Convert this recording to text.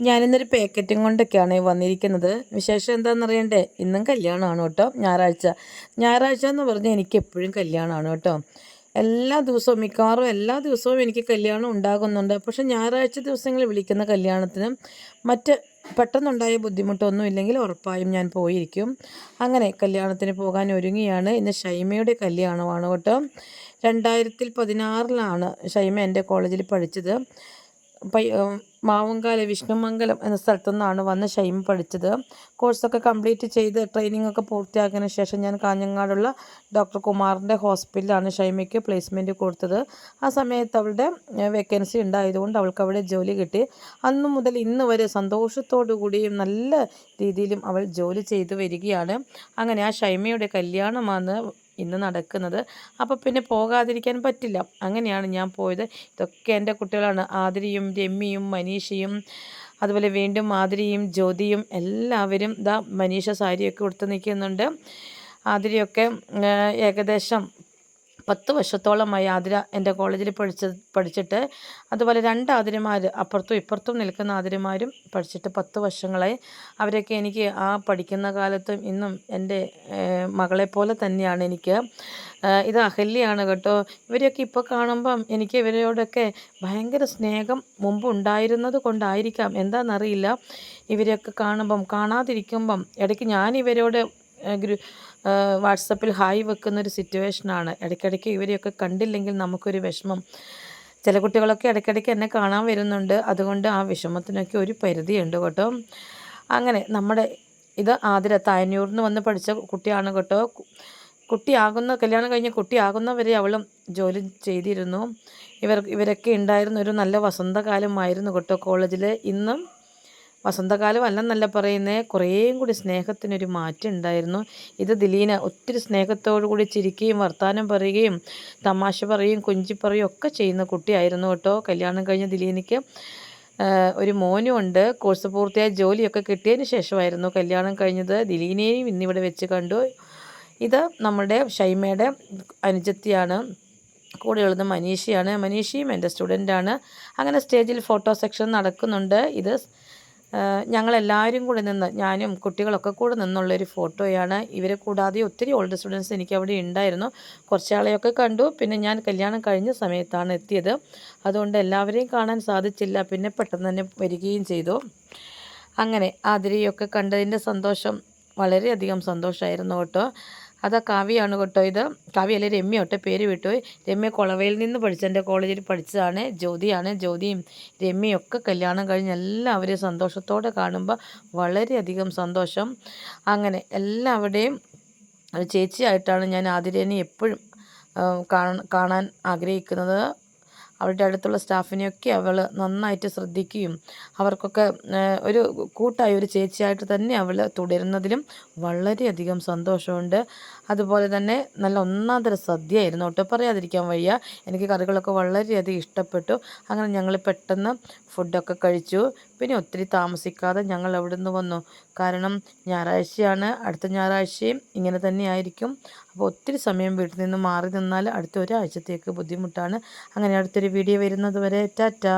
ഞാനിന്നൊരു പാക്കറ്റും കൊണ്ടൊക്കെയാണ് വന്നിരിക്കുന്നത്. വിശേഷം എന്താണെന്ന് അറിയണ്ടേ ഇന്നും കല്യാണമാണ് കേട്ടോ ഞായറാഴ്ച. ഞായറാഴ്ച എന്ന് പറഞ്ഞാൽ എനിക്ക് എപ്പോഴും കല്യാണമാണ് കേട്ടോ. എല്ലാ ദിവസവും മിക്കവാറും എല്ലാ ദിവസവും എനിക്ക് കല്യാണം ഉണ്ടാകുന്നുണ്ട്. പക്ഷേ ഞായറാഴ്ച ദിവസങ്ങളിൽ വിളിക്കുന്ന കല്യാണത്തിന് മറ്റ് പെട്ടെന്നുണ്ടായ ബുദ്ധിമുട്ടൊന്നും ഇല്ലെങ്കിൽ ഉറപ്പായും ഞാൻ പോയിരിക്കും. അങ്ങനെ കല്യാണത്തിന് പോകാൻ ഒരുങ്ങിയാണ്. ഇന്ന് ഷൈമയുടെ കല്യാണമാണ് കേട്ടോ. രണ്ടായിരത്തിൽ പതിനാറിലാണ് ഷൈമ എന്റെ കോളേജിൽ പഠിച്ചത്. മാവുങ്കാല വിഷ്ണുമംഗലം എന്ന സ്ഥലത്തു നിന്നാണ് വന്ന് ഷൈമ പഠിച്ചത്. കോഴ്സൊക്കെ കംപ്ലീറ്റ് ചെയ്ത് ട്രെയിനിങ് ഒക്കെ പൂർത്തിയാക്കിയതിന് ശേഷം ഞാൻ കാഞ്ഞങ്ങാടുള്ള ഡോക്ടർ കുമാറിന്റെ ഹോസ്പിറ്റലിലാണ് ഷൈമയ്ക്ക് പ്ലേസ്മെന്റ് കൊടുത്തത്. ആ സമയത്ത് അവളുടെ വേക്കൻസി ഉണ്ടായതുകൊണ്ട് അവൾക്ക് അവിടെ ജോലി കിട്ടി. അന്നു മുതൽ ഇന്ന് വരെ സന്തോഷത്തോടു കൂടിയും നല്ല രീതിയിലും അവൾ ജോലി ചെയ്തു വരികയാണ്. അങ്ങനെ ആ ഷൈമയുടെ കല്യാണമാണ് ഇന്ന് നടക്കുന്നത്. അപ്പോൾ പിന്നെ പോകാതിരിക്കാൻ പറ്റില്ല. അങ്ങനെയാണ് ഞാൻ പോയത്. ഇതൊക്കെ എന്റെ കുട്ടികളാണ്. ആതിരിയും രമ്യയും മനീഷയും അതുപോലെ വീണ്ടും ആതിരിയും ജ്യോതിയും എല്ലാവരും ഇതാ മനീഷ സാരിയൊക്കെ കൊടുത്ത് നിൽക്കുന്നുണ്ട്. ആതിരിയൊക്കെ ഏകദേശം പത്ത് വർഷത്തോളമായി ആതിര എന്റെ കോളേജിൽ പഠിച്ച പഠിച്ചിട്ട് അതുപോലെ രണ്ട് ആതിരമാർ അപ്പുറത്തും ഇപ്പുറത്തും നിൽക്കുന്ന ആതിരമാരും പഠിച്ചിട്ട് പത്ത് വർഷങ്ങളായി. അവരൊക്കെ എനിക്ക് ആ പഠിക്കുന്ന കാലത്തും ഇന്നും എന്റെ മകളെപ്പോലെ തന്നെയാണ് എനിക്ക്. ഇത് അഹല്യാണ് കേട്ടോ. ഇവരെയൊക്കെ ഇപ്പോൾ കാണുമ്പം എനിക്ക് ഇവരോടൊക്കെ ഭയങ്കര സ്നേഹം മുമ്പ് ഉണ്ടായിരുന്നത് കൊണ്ടായിരിക്കാം. എന്താണെന്നറിയില്ല ഇവരെയൊക്കെ കാണുമ്പം കാണാതിരിക്കുമ്പം ഇടയ്ക്ക് ഞാൻ ഇവരോട് ഗ്രൂ വാട്സപ്പിൽ ഹായ് വെക്കുന്ന ഒരു സിറ്റുവേഷനാണ്. ഇടയ്ക്കിടയ്ക്ക് ഇവരെയൊക്കെ കണ്ടില്ലെങ്കിൽ നമുക്കൊരു വിഷമം. ചില കുട്ടികളൊക്കെ ഇടയ്ക്കിടയ്ക്ക് എന്നെ കാണാൻ വരുന്നുണ്ട്. അതുകൊണ്ട് ആ വിഷമത്തിനൊക്കെ ഒരു പരിധിയുണ്ട് കേട്ടോ. അങ്ങനെ നമ്മുടെ ഇത് ആതിര തായന്നൂരിൽ നിന്ന് വന്ന് പഠിച്ച കുട്ടിയാണ് കേട്ടോ. കുട്ടിയാകുന്ന കല്യാണം കഴിഞ്ഞ് കുട്ടിയാകുന്നവരെ അവളും ജോലി ചെയ്തിരുന്നു. ഇവർ ഇവരൊക്കെ ഉണ്ടായിരുന്ന ഒരു നല്ല വസന്തകാലമായിരുന്നു കേട്ടോ കോളേജിൽ ഇന്നും വസന്തകാലം അല്ലെന്നല്ല പറയുന്നത് കുറേയും കൂടി സ്നേഹത്തിനൊരു മാറ്റം ഉണ്ടായിരുന്നു ഇത് ദിലീന ഒത്തിരി സ്നേഹത്തോടു കൂടി ചിരിക്കുകയും വർത്തമാനം പറയുകയും തമാശ പറയുകയും കുഞ്ചി പറയുകയും ഒക്കെ ചെയ്യുന്ന കുട്ടിയായിരുന്നു കേട്ടോ. കല്യാണം കഴിഞ്ഞ ദിലീനയ്ക്ക് ഒരു മോനും ഉണ്ട്. കോഴ്സ് പൂർത്തിയായ ജോലിയൊക്കെ കിട്ടിയതിന് ശേഷമായിരുന്നു കല്യാണം കഴിഞ്ഞത്. ദിലീനയും ഇന്നിവിടെ വെച്ച് കണ്ടു. ഇത് നമ്മുടെ ഷൈമയുടെ അനുജത്തിയാണ്. കൂടെയുള്ളത് മനീഷയാണ്. മനീഷയും എന്റെ സ്റ്റുഡന്റാണ്. അങ്ങനെ സ്റ്റേജിൽ ഫോട്ടോ സെക്ഷൻ നടക്കുന്നുണ്ട്. ഇത് ഞങ്ങളെല്ലാവരും കൂടെ നിന്ന് ഞാനും കുട്ടികളൊക്കെ കൂടെ നിന്നുള്ളൊരു ഫോട്ടോയാണ്. ഇവരെ കൂടാതെ ഒത്തിരി ഓൾഡ് സ്റ്റുഡൻസ് എനിക്ക് അവിടെ ഉണ്ടായിരുന്നു കുറച്ചാളെയൊക്കെ കണ്ടു. പിന്നെ ഞാൻ കല്യാണം കഴിഞ്ഞ സമയത്താണ് എത്തിയത്. അതുകൊണ്ട് എല്ലാവരെയും കാണാൻ സാധിച്ചില്ല. പിന്നെ പെട്ടെന്ന് തന്നെ വരികയും ചെയ്തു. അങ്ങനെ ആതിരയൊക്കെ കണ്ടതിന്റെ സന്തോഷം വളരെയധികം സന്തോഷമായിരുന്നു കേട്ടോ. അത് കാവ്യാണ് കേട്ടോ ഇത്. കാവ്യല്ല രമ്യ കേട്ടോ പേര് വിട്ടു രമ്യ കൊളവയിൽ നിന്ന് പഠിച്ച എന്റെ കോളേജിൽ പഠിച്ചതാണ് ജ്യോതിയാണ്. ജ്യോതിയും രമ്യയൊക്കെ കല്യാണം കഴിഞ്ഞ് എല്ലാവരെയും സന്തോഷത്തോടെ കാണുമ്പോൾ വളരെയധികം സന്തോഷം. അങ്ങനെ എല്ലാവരുടെയും ചേച്ചിയായിട്ടാണ് ഞാൻ ആതിരേനെ എപ്പോഴും കാണാൻ ആഗ്രഹിക്കുന്നത്. അവളുടെ അടുത്തുള്ള സ്റ്റാഫിനെയൊക്കെ അവൾ നന്നായിട്ട് ശ്രദ്ധിക്കുകയും അവർക്കൊക്കെ ഒരു കൂട്ടായ ഒരു ചേച്ചിയായിട്ട് തന്നെ അവൾ തുടരുന്നതിലും വളരെയധികം സന്തോഷമുണ്ട്. അതുപോലെ തന്നെ നല്ല ഒന്നാന്തര തരം സദ്യയായിരുന്നു ഒട്ടും പറയാതിരിക്കാൻ വയ്യ. എനിക്ക് കറികളൊക്കെ വളരെയധികം ഇഷ്ടപ്പെട്ടു. അങ്ങനെ ഞങ്ങൾ പെട്ടെന്ന് ഫുഡൊക്കെ കഴിച്ചു. പിന്നെ ഒത്തിരി താമസിക്കാതെ ഞങ്ങൾ അവിടെ നിന്ന് വന്നു. കാരണം ഞായറാഴ്ചയാണ് അടുത്ത ഞായറാഴ്ചയും ഇങ്ങനെ തന്നെ ആയിരിക്കും. അപ്പോൾ ഒത്തിരി സമയം വീട്ടിൽ നിന്ന് മാറി നിന്നാൽ അടുത്ത ഒരാഴ്ചത്തേക്ക് ബുദ്ധിമുട്ടാണ്. അങ്ങനെ അടുത്തൊരു വീഡിയോ വരുന്നത് വരെ ടാറ്റാ.